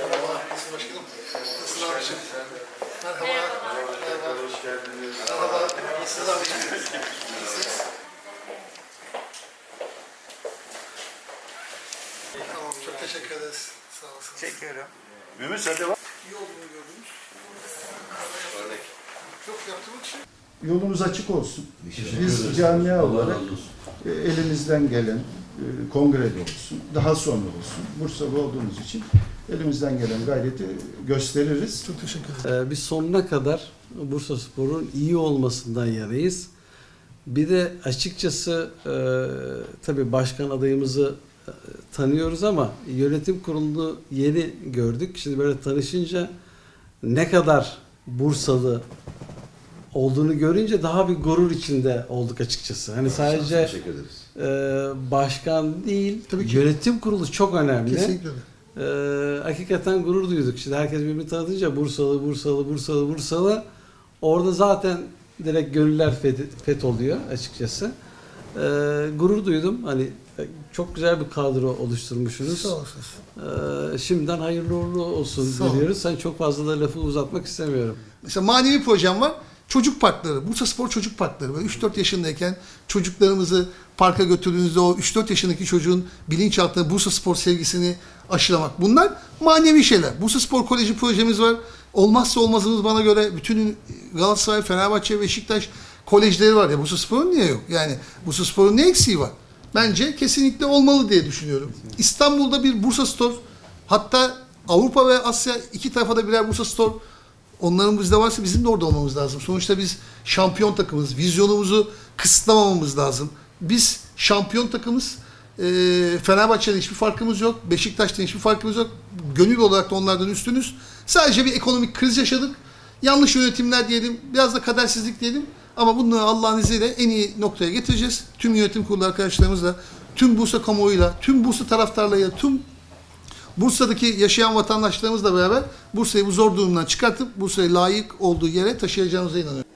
Merhaba, nasılsın başkanım? Nasılsın abicim? Merhaba. Merhaba. Hoş geldiniz. Merhaba. İyisiniz abicim. İyisiniz. Tamam, çok teşekkür ederiz. Sağ olasınız. Çekiyorum. Mehmet sen de var. İyi olduğunu gördünüz. Çok yaptığımız için Yolunuz açık olsun. Biz camia olarak elimizden gelen e, kongrede olsun, daha sonra olsun, Bursa'da olduğumuz için elimizden gelen gayreti gösteririz. çok teşekkür ederim. Ee, Biz sonuna kadar Bursa Spor'un iyi olmasından yanayız. Bir de açıkçası e, tabii başkan adayımızı e, tanıyoruz ama yönetim kurulunu yeni gördük. Şimdi böyle tanışınca ne kadar Bursalı olduğunu görünce daha bir gurur içinde olduk açıkçası. Hani sadece Teşekkür ederiz. e, başkan değil, Tabii ki. yönetim kurulu çok önemli. Kesinlikle Ee, hakikaten gurur duyduk. Şimdi herkes birbirini tanıdınca Bursalı, Bursalı, Bursalı, Bursalı. Orada zaten direkt gönüller feth, oluyor açıkçası. Ee, gurur duydum. Hani e, çok güzel bir kadro oluşturmuşsunuz. Sağ olasınız. Ee, şimdiden hayırlı uğurlu olsun Sağ diliyoruz. Hani çok fazla da lafı uzatmak istemiyorum. Mesela manevi projem var. Çocuk parkları, Bursa Spor Çocuk Parkları. Böyle 3-4 yaşındayken çocuklarımızı parka götürdüğünüzde o 3-4 yaşındaki çocuğun bilinçaltına Bursa Spor sevgisini aşılamak. Bunlar manevi şeyler. Bursa Spor Koleji projemiz var. Olmazsa olmazımız bana göre bütün Galatasaray, Fenerbahçe, Beşiktaş kolejleri var ya Bursa Spor'un niye yok? Yani Bursa Spor'un ne eksiği var? Bence kesinlikle olmalı diye düşünüyorum. İstanbul'da bir Bursa Spor hatta Avrupa ve Asya iki tarafa da birer Bursa Spor Onların bizde varsa bizim de orada olmamız lazım. Sonuçta biz şampiyon takımız. Vizyonumuzu kısıtlamamamız lazım. Biz şampiyon takımız. Ee, Fenerbahçe'de hiçbir farkımız yok. Beşiktaş'ta hiçbir farkımız yok. Gönül olarak da onlardan üstünüz. Sadece bir ekonomik kriz yaşadık. Yanlış yönetimler diyelim. Biraz da kadersizlik diyelim. Ama bunları Allah'ın izniyle en iyi noktaya getireceğiz. Tüm yönetim kurulu arkadaşlarımızla, tüm Bursa kamuoyuyla, tüm Bursa taraftarlarıyla, tüm Bursa'daki yaşayan vatandaşlarımızla beraber Bursa'yı bu zor durumdan çıkartıp Bursa'yı layık olduğu yere taşıyacağımıza inanıyorum.